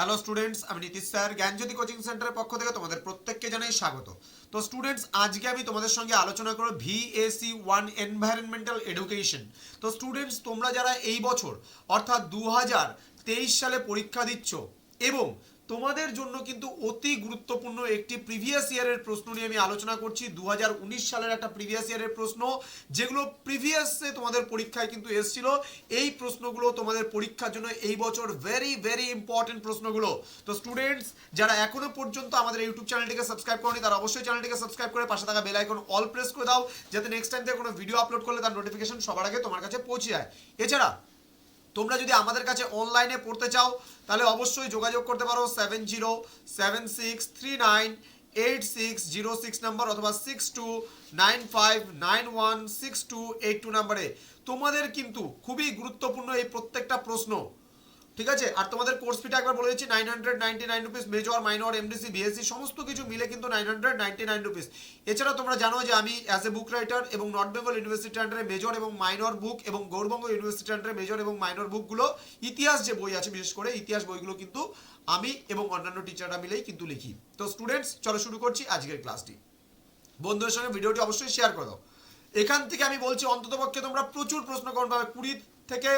Hello students আমি Nitish sir. জ্ঞানজ্যোতি coaching সেন্টারের পক্ষ থেকে তোমাদের প্রত্যেককে জানাই স্বাগত। তো স্টুডেন্টস আজকে আমি তোমাদের সঙ্গে আলোচনা করব ভিএসি ওয়ান এনভায়রনমেন্টাল এডুকেশন তো স্টুডেন্টস তোমরা যারা এই বছর, অর্থাৎ দু তেইশ সালে পরীক্ষা দিচ্ছ এবং তোমাদের জন্য কিন্তু অতি গুরুত্বপূর্ণ একটি প্রিভিয়াস ইয়ারের প্রশ্ন নিয়ে আমি আলোচনা করছি দু হাজার উনিশ সালের একটা প্রিভিয়াস ইয়ারের প্রশ্ন, যেগুলো প্রিভিয়াসে তোমাদের পরীক্ষায় কিন্তু এসেছিল। এই প্রশ্নগুলো তোমাদের পরীক্ষার জন্য এই বছর ভেরি ভেরি ইম্পর্টেন্ট প্রশ্নগুলো। তো স্টুডেন্টস যারা এখনও পর্যন্ত আমাদের ইউটিউব চ্যানেলটিকে সাবস্ক্রাইব করনি, তারা অবশ্যই চ্যানেলটিকে সাবস্ক্রাইব করে পাশে থাকা বেল আইকন অল প্রেস করে দাও, যাতে নেক্সট টাইম থেকে কোনো ভিডিও আপলোড করলে তার নোটিফিকেশন সবার আগে তোমার কাছে পৌঁছে যায়। এছাড়া, তোমরা যদি আমাদের কাছে অনলাইনে পড়তে চাও তাহলে অবশ্যই যোগাযোগ করতে পারো seven zero seven six three nine eight six zero six number অথবা six two nine five nine one six two eight two নাম্বারে তোমাদের কিন্তু খুবই গুরুত্বপূর্ণ এই প্রত্যেকটা প্রশ্ন। ঠিক আছে? আর তোমাদের কোর্স ফিটা একবার বলে দিচ্ছি nine hundred ninety nine rupees major minor MDC BSc সমস্ত কিছু মিলে কিন্তু nine hundred ninety nine rupees এছাড়া তোমরা জানো যে আমি অ্যাজ এ বুক রাইটার এবং নর্থ বেঙ্গল ইউনিভার্সিটি আন্ডারে মেজর এবং মাইনর বুক এবং গৌরবঙ্গ ইউনিভার্সিটি আন্ডারে মেজর এবং মাইনর বুকগুলো ইতিহাস যে বই আছে, বিশেষ করে ইতিহাস বইগুলো কিন্তু আমি এবং অন্যান্য টিচাররা মিলেই কিন্তু লিখি। তো স্টুডেন্টস চলো শুরু করছি আজকের ক্লাসটি বন্ধুদের সঙ্গে ভিডিওটি অবশ্যই শেয়ার করে এখান থেকে আমি বলছি, অন্ততপক্ষে তোমরা প্রচুর প্রশ্ন করবে কুড়ি থেকে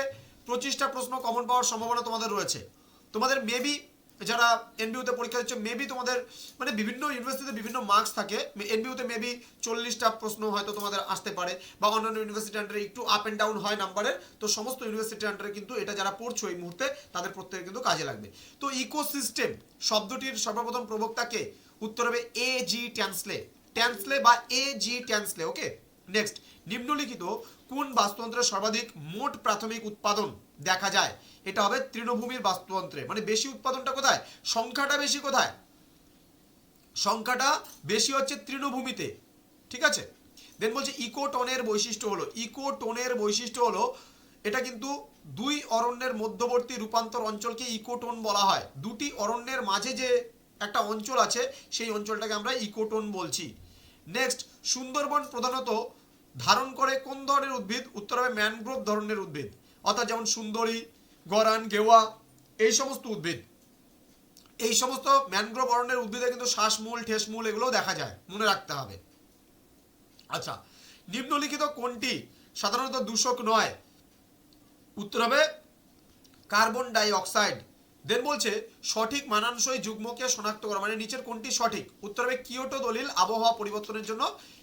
পঁচিশটা প্রশ্ন কমন পাওয়ার সম্ভাবনা তোমাদের রয়েছে। তোমাদের মেবি যারা এনবিউতে পরীক্ষা দিচ্ছে মেবি তোমাদের মানে বিভিন্ন ইউনিভার্সিটিতে বিভিন্ন মার্কস থাকে। এনবিউতে মেবি চল্লিশটা প্রশ্ন হয়তো তোমাদের আসতে পারে বা অন্যান্য ইউনিভার্সিটি আন্ডারে একটু আপ অ্যান্ড ডাউন হয় নাম্বারের তো সমস্ত ইউনিভার্সিটি আন্ডারে কিন্তু এটা যারা পড়ছো এই মুহূর্তে, তাদের প্রত্যেকে কিন্তু কাজে লাগবে। তো ইকোসিস্টেম শব্দটির সর্বপ্রথম প্রবক্তাকে উত্তর হবে এ জি ট্যান্সলে ট্যান্সলে বা এ জি ট্যান্সলে ওকে নেক্সট নিম্নলিখিত কোন বাস্তুতন্ত্রের সর্বাধিক মোট প্রাথমিক উৎপাদন দেখা যায়? এটা হবে তৃণভূমির বাস্তুতন্ত্রে। মানে বেশি উৎপাদনটা কোথায়? সংখ্যাটা বেশি কোথায়? সংখ্যাটা বেশি হচ্ছে তৃণভূমিতে। ঠিক আছে? দেন বলছে ইকোটনের বৈশিষ্ট্য হলো, ইকোটনের বৈশিষ্ট্য হলো, এটা কিন্তু দুই অরণ্যের মধ্যবর্তী রূপান্তর অঞ্চলকে ইকোটোন বলা হয়। দুটি অরণ্যের মাঝে যে একটা অঞ্চল আছে, সেই অঞ্চলটাকে আমরা ইকোটোন বলছি। নেক্সট সুন্দরবন প্রধানত ধারণ করে কোন ধরনের উদ্ভিদ? উত্তর হবে ম্যানগ্রোভ ধরনের উদ্ভিদ। অর্থাৎ যেমন সুন্দরী, গরান, গেওয়া, এই সমস্ত উদ্ভিদ। এই সমস্ত ম্যানগ্রোভ অরণ্যের উদ্ভিদে কিন্তু শ্বাসমূল, ঠেসমূল এগুলো দেখা যায়। মনে রাখতে হবে। আচ্ছা নিম্নলিখিত কোনটি? সাধারণত দূষক নয়। উত্তর হবে কার্বন ডাই অক্সাইড দেন বলছে, সঠিক মানানসই যুগ্মকে শনাক্ত করা। মানে নিচের কোনটি সঠিক? উত্তর হবে কিয়োটো দলিল আবহাওয়া পরিবর্তনের জন্য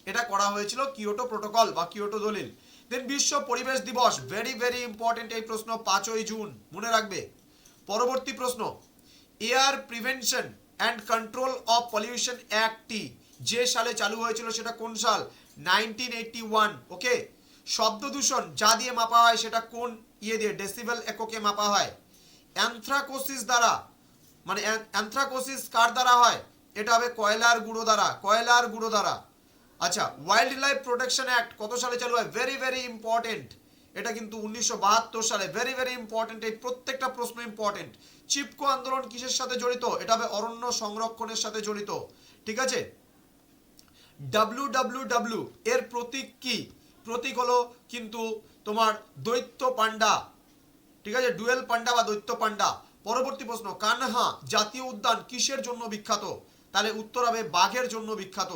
এটা করা হয়েছিল কিয়োটো প্রোটোকল বা কিয়োটো দলিল। দেন বিশ্ব পরিবেশ দিবস ভেরি ভেরি ইম্পর্টেন্ট এই প্রশ্ন পাঁচই জুন। মনে রাখবে। পরবর্তী প্রশ্ন, air prevention and control of pollution অ্যাক্টটি যে সালে চালু হয়েছিল সেটা কোন সাল? নাইনটিন এইটটি ওয়ান ওকে শব্দ দূষণ, যা দিয়ে মাপা হয় সেটা কোন ইয়ে দিয়ে, ডেসিবেল এককে মাপা হয়? অ্যানথ্রাকোসিস দ্বারা মানে অ্যানথ্রাকোসিস কার দ্বারা হয়? এটা হবে কয়লার গুঁড়ো দ্বারা, কয়লার গুঁড়ো দ্বারা। আচ্ছা ওয়াইল্ড লাইফ প্রোটেকশন অ্যাক্ট কত সালে চালু হয়? ভেরি ভেরি ইম্পর্টেন্ট এটা কিন্তু উনিশশো বাহাত্তর সালে ভেরি ভেরি ইম্পর্টেন্ট এই প্রত্যেকটা প্রশ্ন ইম্পর্টেন্ট চিপকো আন্দোলন কিসের সাথে জড়িত? এটা হবে অরণ্য সংরক্ষণের সাথে জড়িত। ঠিক আছে? ডাব্লিউ ডাব্লিউ ডাব্লিউ এর প্রতীক কি? প্রতীক হলো কিন্তু তোমার দৈত্য পান্ডা ঠিক আছে, ডুয়েল পান্ডা বা দৈত্য পান্ডা। পরবর্তী প্রশ্ন, কানহা জাতীয় উদ্যান কিসের জন্য বিখ্যাত? তাহলে উত্তর হবে বাঘের জন্য বিখ্যাত।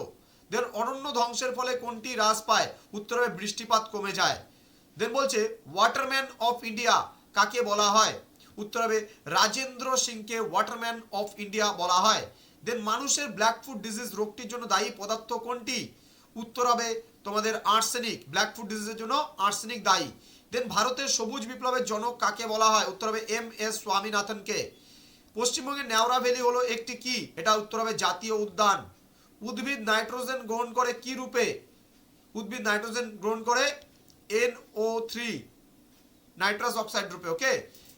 দেন অরণ্য ধ্বংসের ফলে কোনটি হ্রাস পায়? উত্তর হবে বৃষ্টিপাত কমে যায়। দেন বলছে ওয়াটারম্যান অফ ইন্ডিয়া কাকে বলা হয়? উত্তর হবে রাজেন্দ্র সিংকে ওয়াটারম্যান অফ ইন্ডিয়া বলা হয়। দেন মানুষের ব্ল্যাক ফুড ডিজিজ রোগটির জন্য দায়ী পদার্থ কোনটি? উত্তর হবে তোমাদের আর্সেনিক ব্ল্যাক ফুড ডিজিজের জন্য আর্সেনিক দায়ী। দেন ভারতের সবুজ বিপ্লবের জনক কাকে বলা হয়? উত্তর হবে এম এস স্বামীনাথনকে পশ্চিমবঙ্গের নেওড়া ভ্যালি হলো একটি কি? এটা উত্তর হবে জাতীয় উদ্যান। উদ্ভিদ নাইট্রোজেন গ্রহণ করে কি রূপে? উদ্ভিদ নাইট্রোজেন গ্রহণ করে এনও থ্রি নাইট্রাস অক্সাইড রূপে ওকে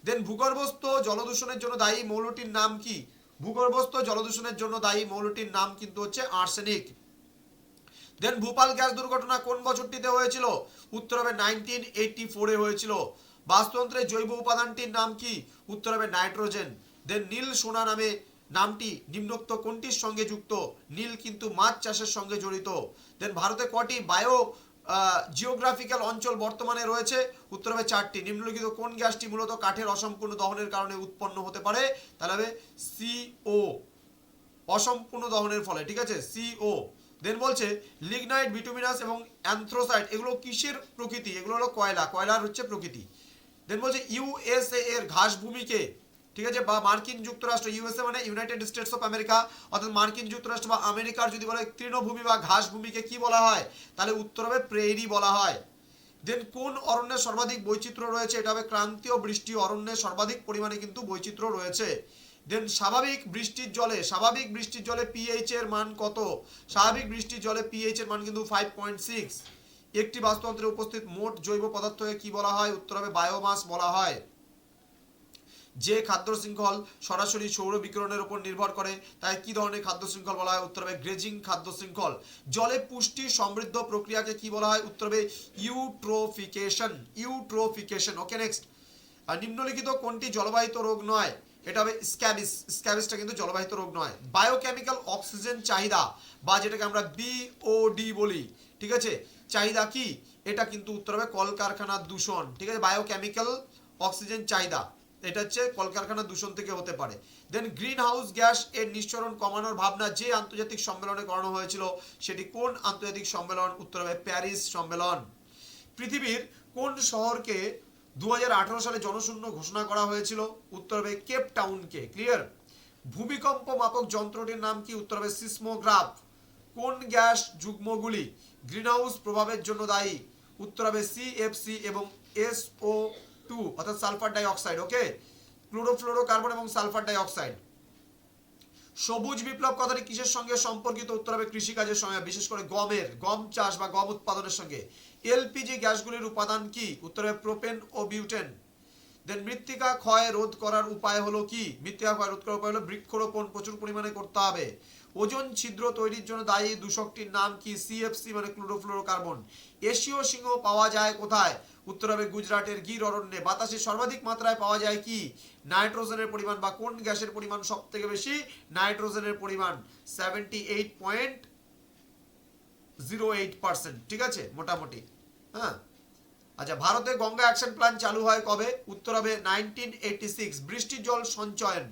দেন ভূগর্ভস্থ জলদূষণের জন্য দায়ী মৌলটির নাম কি? ভূগর্ভস্থ জলদূষণের জন্য দায়ী মৌলটির নাম কিন্তু হচ্ছে আর্সেনিক দেন ভোপাল গ্যাস দুর্ঘটনা কোন বছরটিতে হয়েছিল? উত্তর হবে নাইনটিন এইটটি ফোরে হয়েছিল। বাস্তুতন্ত্রের জৈব উপাদানটির নাম কি? উত্তর হবে নাইট্রোজেন। দেন নীল সোনা নামে নামটি নিম্নোক্ত কোনটির সঙ্গে যুক্ত? নীল কিন্তু মাছ চাষের সঙ্গে জড়িত। দেন ভারতে কটি বায়ো জিওগ্রাফিক্যাল অঞ্চল বর্তমানে রয়েছে? উত্তর হবে চারটি। নিম্নলিখিত কোন গ্যাসটি মূলত কাঠের অসম্পূর্ণ দহনের কারণে উৎপন্ন হতে পারে? তাহলে হবে সিও অসম্পূর্ণ দহনের ফলে, ঠিক আছে? সিও দেন বলছে, লিগনাইট, বিটুমিনাস এবং অ্যান্থ্রোসাইট, এগুলো কিসের প্রকৃতি? এগুলো হলো কয়লা। কয়লার হচ্ছে প্রকৃতি। দেন বলছে ইউএসএ এর ঘাস ভূমিকে ঠিক আছে, বা মার্কিন যুক্তরাষ্ট্র ইউএসএ মানে ইউনাইটেড স্টেটস অফ আমেরিকা, অর্থাৎ মার্কিন যুক্তরাষ্ট্র বা আমেরিকার যদি বলে তৃণভূমি বা ঘাস ভূমিকে কি বলা হয়? তাহলে উত্তর হবে প্রেরি বলা হয়। দেন কোন অরণ্যে সর্বাধিক বৈচিত্র্য রয়েছে? এটা হবে ক্রান্তীয় বৃষ্টি অরণ্যে সর্বাধিক পরিমাণে কিন্তু বৈচিত্র্য রয়েছে। দেন স্বাভাবিক বৃষ্টির জলে, স্বাভাবিক বৃষ্টির জলে পিএইচ এর মান কত? স্বাভাবিক বৃষ্টির জলে পিএইচ এর মান কিন্তু ফাইভ পয়েন্ট সিক্স একটি বাস্তুতন্ত্রে উপস্থিত মোট জৈব পদার্থকে কি বলা হয়? উত্তর হবে বায়োমাস বলা হয়। যে খাদ্য শৃঙ্খল সরাসরি সৌর বিকিরণের উপর নির্ভর করে, তাই কি ধরনের খাদ্য শৃঙ্খল বলা হয়? উত্তর হবে গ্রেজিং খাদ্য শৃঙ্খল। জলে পুষ্টি সমৃদ্ধ প্রক্রিয়াকে কি বলা হয়? উত্তর হবে ইউট্রোফিকেশন ইউট্রোফিকেশন ওকে নেক্সট নিম্নলিখিত কোনটি জলবাহিত রোগ নয়? এটা হবে স্ক্যাবিস, স্ক্যাবিসটা কিন্তু জলবাহিত রোগ নয়। বায়োকেমিক্যাল অক্সিজেন চাহিদা, বা যেটাকে আমরা বিওডি বলি, ঠিক আছে? চাহিদা কি? এটা কিন্তু উত্তর হবে কলকারখানার দূষণ, ঠিক আছে? বায়োকেমিক্যাল অক্সিজেন চাহিদা, এটা হচ্ছে কলকারখানার দূষণ থেকে হতে পারে। দেন গ্রিন হাউস গ্যাস এর নিঃসরণ কমানোর ভাবনা যে আন্তর্জাতিক সম্মেলনে করানো হয়েছিল, সেটি কোন আন্তর্জাতিক সম্মেলন? উত্তর হবে প্যারিস সম্মেলন। পৃথিবীর কোন শহরকে দু হাজার আঠারো সালে জনশূন্য ঘোষণা করা হয়েছিল উত্তরবে কেপ টাউনকে। ক্লিয়ার ভূমিকম্প মাপক যন্ত্রটির নাম কি? উত্তরবে সিসমোগ্রাফ। কোন গ্যাস যুগ্মগুলি গ্রিনহাউস প্রভাবের জন্য দায়ী? উত্তর হবে সিএফসি এবং এসও টু অর্থাৎ সালফার ডাইঅক্সাইড ওকে ক্লোরোফ্লোরোকার্বন এবং সালফার ডাই অক্সাইড সবুজ বিপ্লব কথাটি কিসের সঙ্গে সম্পর্কিত? উত্তর হবে কৃষিকাজের সঙ্গে, বিশেষ করে গমের, গম চাষ বা গম উৎপাদনের সঙ্গে। এলপিজি গ্যাসগুলির উপাদান কি? উত্তর হবে প্রোপেন ও বিউটেন। দেন মৃত্তিকা ক্ষয় রোধ করার উপায় হলো কি? মৃত্তিকা ক্ষয় রোধ করার উপায় হলো বৃক্ষরোপণ প্রচুর পরিমাণে করতে হবে। ওজন ছিদ্র তৈরির জন্য দায়ী দূষকটির নাম কি? সিএফসি মানে ক্লোরোফ্লোরোকার্বন। এশীয় সিংহ পাওয়া যায় কোথায়? উত্তর হবে গুজরাটের গির অরণ্যে। বাতাসে সর্বাধিক মাত্রায় পাওয়া যায় কি? নাইট্রোজেনের পরিমাণ বা কোন গ্যাসের পরিমাণ সব থেকে বেশি? নাইট্রোজেনের পরিমাণ seventy eight point zero eight percent ঠিক আছে? মোটামুটি। হ্যাঁ? আচ্ছা ভারতে গঙ্গা অ্যাকশন প্ল্যান চালু হয় কবে? উত্তর হবে নাইনটিন এইটি সিক্স বৃষ্টির জল সঞ্চয়ন।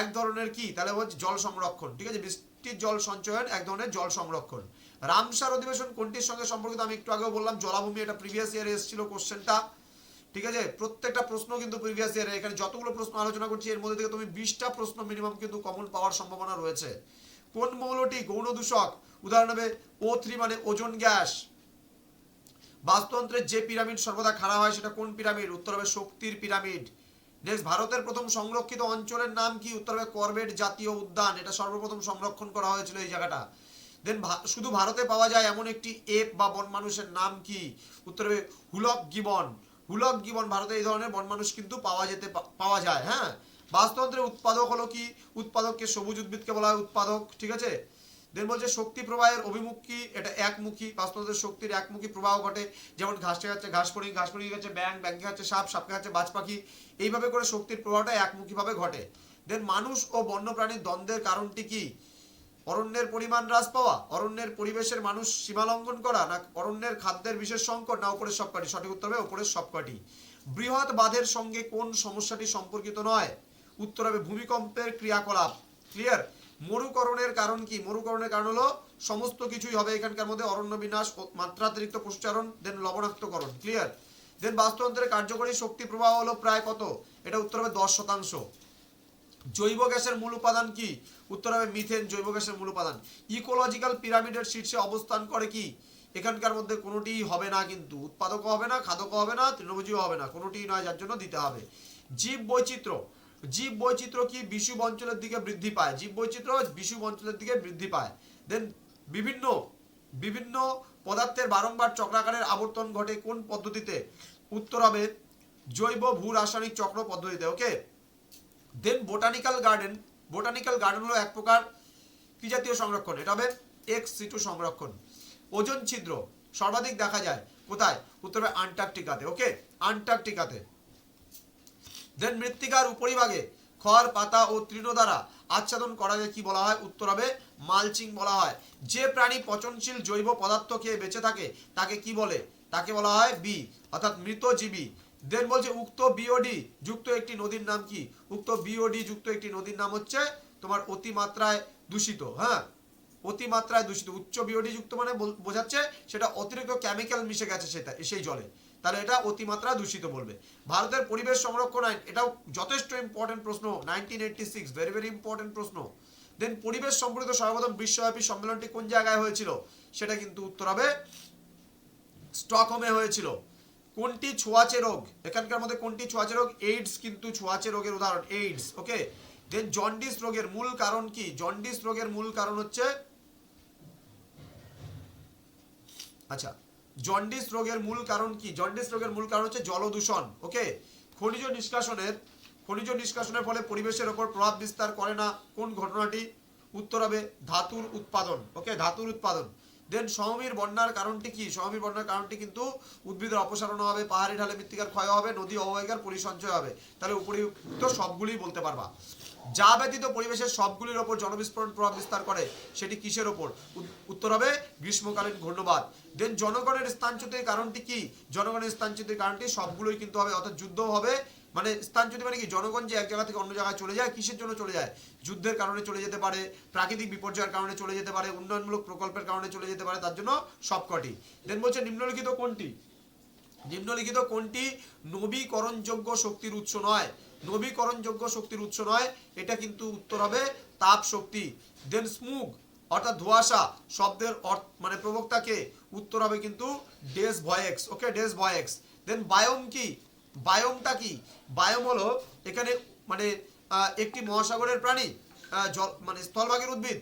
এক ধরনের কি? তাহলে হচ্ছে জল সংরক্ষণ, ঠিক আছে? বৃষ্টির জল সঞ্চয়ন এক ধরনের জল সংরক্ষণ। রামসার অধিবেশন কোনটির সঙ্গে সম্পর্কিত? আমি একটু আগেও বললাম, জলাভূমি এটা প্রিভিয়াস ইয়ারে এসেছিল কোশ্চেনটা ঠিক আছে? প্রত্যেকটা প্রশ্ন কিন্তু প্রিভিয়াস ইয়ারে এখানে যতগুলো প্রশ্ন আলোচনা করছি, এর মধ্যে থেকে তুমি বিশটা প্রশ্ন মিনিমাম কিন্তু কমন পাওয়ার সম্ভাবনা রয়েছে। কোন মৌলটি গৌণ দূষক? উদাহরণ হবে ও থ্রি মানে ওজন গ্যাস। বাস্তুতন্ত্রের যে পিরামিড সর্বদা খাড়া হয়, সেটা কোন পিরামিড উত্তর হবে শক্তির পিরামিড নেক্সট ভারতের প্রথম সংরক্ষিত অঞ্চলের নাম কি? উত্তর করবেট জাতীয় উদ্যান। এটা সর্বপ্রথম সংরক্ষণ করা হয়েছিল এই জায়গাটা। দেন শুধু ভারতে পাওয়া যায় এমন একটি এপ বা বন মানুষের নাম কি? উত্তর হুলক গিবন। হুলক গিবন ভারতে এই ধরনের বন মানুষ কিন্তু পাওয়া যেতে পাওয়া যায় হ্যাঁ? বাস্তুতন্ত্রের উৎপাদক হলো কি? উৎপাদককে সবুজ উদ্ভিদকে বলা হয় উৎপাদক, ঠিক আছে? দেন বলছে শক্তি প্রবাহের অভিমুখী এটা একমুখী বাস্তুতন্ত্রের শক্তির একমুখী প্রবাহ ঘটে। যেমন ঘাসে খাচ্ছে ঘাস পড়ি ঘাস পড়ি খাচ্ছে ব্যাং ব্যাংকে খাচ্ছে সাপ, সাপকে খাচ্ছে, বাজ পাখি। এইভাবে করে শক্তির প্রবাহটা একমুখীভাবে ঘটে। দেন মানুষ ও বন্যপ্রাণীর দ্বন্দ্বের কারণটি কি? অরণ্যের পরিমাণ হ্রাস পাওয়া, অরণ্যের পরিবেশের মানুষ সীমালঙ্ঘন করা, না অরণ্যের খাদ্যের বিশেষ সংকট, না উপরের সবকটি? সঠিক উত্তর হবে উপরের সবকটি। বৃহৎ বাঁধের সঙ্গে কোন সমস্যাটি সম্পর্কিত নয়? উত্তর হবে ভূমিকম্পের ক্রিয়াকলাপ। ক্লিয়ার মরুকরণের কারণ কি? মরুকরণের কারণ হলো সমস্ত কিছুই হবে এখানকার মধ্যে অরণ্য বিনাশ মাত্রাতিরিক্ত পশুচারণ দেন লবণাক্তকরণ ক্লিয়ার দেন বাস্তুতন্ত্রের কার্যকরী শক্তি প্রবাহ হলো প্রায় কত? এটা উত্তর হবে দশ শতাংশ। জৈব গ্যাসের মূল উপাদান কি? উত্তর হবে মিথেন জৈব গ্যাসের মূল উপাদান। ইকোলজিক্যাল পিরামিডের শীর্ষে অবস্থান করে কি? এখানকার মধ্যে কোনোটিই হবে না কিন্তু। উৎপাদকও হবে না, খাদকও হবে না, তৃণভোজীও হবে না। কোনোটিই নয়, যার জন্য দিতে হবে। জীব বৈচিত্র্য জীব বৈচিত্র্য কি বিষুব অঞ্চলের দিকে বৃদ্ধি পায়? জীব বৈচিত্র্য বিষুব অঞ্চলের দিকে বৃদ্ধি পায়। দেন বিভিন্ন বিভিন্ন পদার্থের বারংবার চক্রাকারের আবর্তন ঘটে কোন পদ্ধতিতে? উত্তর হবে জৈব ভূ রাসায়নিক চক্র পদ্ধতিতে okay then botanical garden botanical garden হলো এক প্রকার কি জাতীয় সংরক্ষণ? এটা হবে এক্স সিটু সংরক্ষণ। ওজন ছিদ্র, সর্বাধিক দেখা যায়। কোথায়? উত্তর হবে আন্টার্কটিকাতে ওকে আন্টার্কটিকাতে। দেন মৃত্তিকার উপরিভাগে খড়, পাতা ও তৃণ দ্বারা আচ্ছাদন করাকে কি বলা হয়? উত্তর হবে মালচিং বলা হয়। যে প্রাণী পচনশীল জৈব পদার্থ খেয়ে বেঁচে থাকে, তাকে কি বলে? তাকে বলা হয় বি, অর্থাৎ মৃতজীবী। দেন বলছে উক্ত বিওডি যুক্ত একটি নদীর নাম কি? উক্ত বিওডি যুক্ত একটি নদীর নাম হচ্ছে তোমার অতিমাত্রায় দূষিত হ্যাঁ? অতিমাত্রায় দূষিত। উচ্চ বিওডি যুক্ত মানে বোঝাচ্ছে সেটা অতিরিক্ত কেমিক্যাল মিশে গেছে সেটা, সেই জলে। তাহলে এটা অতিমাত্রা দূষিত বলবে। ভারতের পরিবেশ সংরক্ষণ আইন, এটাও যথেষ্ট ইম্পর্টেন্ট প্রশ্ন nineteen eighty six very very important প্রশ্ন। দেন পরিবেশ সম্পর্কিত সর্বপ্রথম বিশ্বব্যাপী সম্মেলনটি কোন জায়গায় হয়েছিল? সেটা কিন্তু উত্তর হবে স্টকহোমে হয়েছিল। কোনটি ছোঁয়াচে রোগ? এখানকার মধ্যে কোনটি ছোঁয়াচে রোগ? এইডস কিন্তু ছোঁয়াচে রোগের উদাহরণ এইডস ওকে দেন জন্ডিস রোগের মূল কারণ কি? জন্ডিস রোগের মূল কারণ হচ্ছে আচ্ছা জন্ডিস রোগের মূল কারণ কি? জন্ডিস রোগের মূল কারণ হচ্ছে জলদূষণ ওকে খনিজ নিষ্কাশনের খনিজ নিষ্কাশনের ফলে পরিবেশের ওপর প্রভাব বিস্তার করে না। কোন ঘটনাটি? উত্তর হবে ধাতুর উৎপাদন ওকে ধাতুর উৎপাদন। দেন সমীর বন্যার কারণটি কি? সমভূমির বন্যার কারণটি কিন্তু উদ্ভিদের অপসারণ হবে, পাহাড়ি ঢালে মৃত্তিকার ক্ষয় হবে, নদী অববাহিকার পরিসঞ্চয় হবে। তাহলে উপরিউক্ত সবগুলি বলতে পারবা। যা ব্যতীত পরিবেশের সবগুলির ওপর জনবিস্ফোরণ প্রভাব বিস্তার করে, সেটি কিসের ওপর? উত- উত্তর হবে, গ্রীষ্মকালীন ঘূর্ণবাদ। দেন জনগণের স্থানচ্যুতির কারণটি কি? জনগণের স্থানচ্যুতির কারণটি সবগুলোই কিন্তু হবে, অর্থাৎ যুদ্ধ হবে। মানে স্থানচ্যুতি মানে কি? জনগণ যে এক জায়গা থেকে অন্য জায়গায় চলে যায়, কিসের জন্য চলে যায়? যুদ্ধের কারণে চলে যেতে পারে, প্রাকৃতিক বিপর্যয়ের কারণে চলে যেতে পারে, উন্নয়নমূলক প্রকল্পের কারণে চলে যেতে পারে, তার জন্য সবকটি। দেন বলছে নিম্নলিখিত কোনটি? নিম্নলিখিত কোনটি? নবীকরণযোগ্য শক্তির উৎস নয়। নবীকরণযোগ্য শক্তির উৎস নয়, এটা কিন্তু উত্তর হবে তাপ শক্তি। দেন স্মুগ অর্থাৎ ধোঁয়াশা, শব্দের মানে প্রবক্তাকে উত্তর হবে কিন্তু ডেস ভয়েক্স। ওকে ডেস ভয়েক্স। দেন বায়োম কি? বায়োমটা কি? বায়োম হলো এখানে মানে একটি মহাসাগরের প্রাণী জল মানে স্থলভাগের উদ্ভিদ।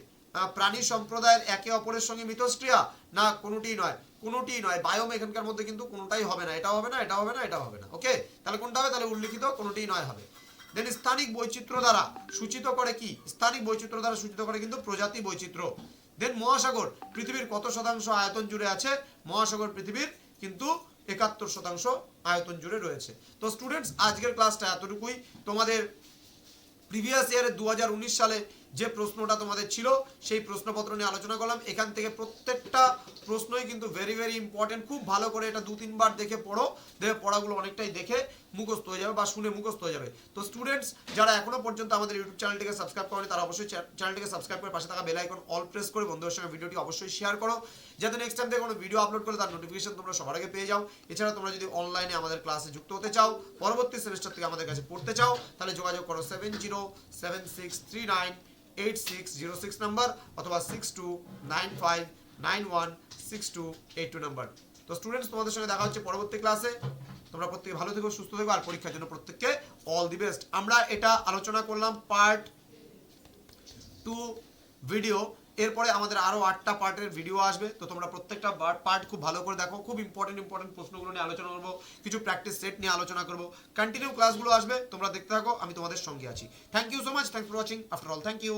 প্রাণী সম্প্রদায়ের একে অপরের সঙ্গে মিথস্ক্রিয়া, না কোনোটিই নয়। কোনোটিই নয়। বায়োম এখানকার মধ্যে কিন্তু কোনোটাই হবে না। এটাও হবে না এটা হবে না এটা হবে না। ওকে তাহলে কোনটা হবে? তাহলে উল্লিখিত কোনোটিই নয় হবে। দেন স্থানিক বৈচিত্র্য দ্বারা সূচিত করে কি? স্থানিক বৈচিত্র্য দ্বারা সূচিত করে কিন্তু প্রজাতি বৈচিত্র্য। দেন মহাসাগর পৃথিবীর কত শতাংশ আয়তন জুড়ে আছে? মহাসাগর পৃথিবীর কিন্তু একাত্তর শতাংশ আয়তন জুড়ে রয়েছে। তো স্টুডেন্টস আজকের ক্লাসটা এতটুকুই। তোমাদের প্রিভিয়াস ইয়ারে দু সালে যে প্রশ্নটা তোমাদের ছিল, সেই প্রশ্নপত্র নিয়ে আলোচনা করলাম। এখান থেকে প্রত্যেকটা প্রশ্নই কিন্তু ভেরি ভেরি ইম্পর্টেন্ট খুব ভালো করে এটা দু তিনবার দেখে পড়ো। দেখে পড়াগুলো অনেকটাই দেখে মুখস্থ হয়ে যাবে বা শুনে মুখস্থ হয়ে যাবে। তো স্টুডেন্টস যারা এখনও পর্যন্ত আমাদের ইউটিউব চ্যানেলটিকে সাবস্ক্রাইব করেনি, তারা অবশ্যই চ্যানেলটিকে সাবস্ক্রাইব করে পাশে থাকা বেল আইকন অল প্রেস করে বন্ধুদের সঙ্গে ভিডিওটি অবশ্যই শেয়ার করো। যাতে নেক্সট টাইম থেকে কোনো ভিডিও আপলোড করে তার নোটিফিকেশন তোমরা সবার আগে পেয়ে যাও। এছাড়া তোমরা যদি অনলাইনে আমাদের ক্লাসে যুক্ত হতে চাও, পরবর্তী সেমিস্টার থেকে আমাদের কাছে পড়তে চাও, তাহলে যোগাযোগ করো seven zero seven six three nine eight six zero six number অথবা six two nine five nine one six two eight two number তো স্টুডেন্টস তোমাদের সঙ্গে দেখা হচ্ছে পরবর্তী ক্লাসে তোমরা প্রত্যেকে ভালো থেকো, সুস্থ থেকো, আর পরীক্ষার জন্য প্রত্যেককে অল দি বেস্ট আমরা এটা আলোচনা করলাম পার্ট টু ভিডিও এরপরে আমাদের আরও আটটা পার্টের ভিডিও আসবে। তো তোমরা প্রত্যেকটা পার্ট খুব ভালো করে দেখো। খুব ইম্পর্টেন্ট ইম্পর্টেন্ট প্রশ্নগুলো নিয়ে আলোচনা করব, কিছু প্র্যাকটিস সেট নিয়ে আলোচনা করব। কন্টিনিউ ক্লাসগুলো আসবে, তোমরা দেখতে থাকো, আমি তোমাদের সঙ্গে আছি। Thank you so much thank for watching after all thank you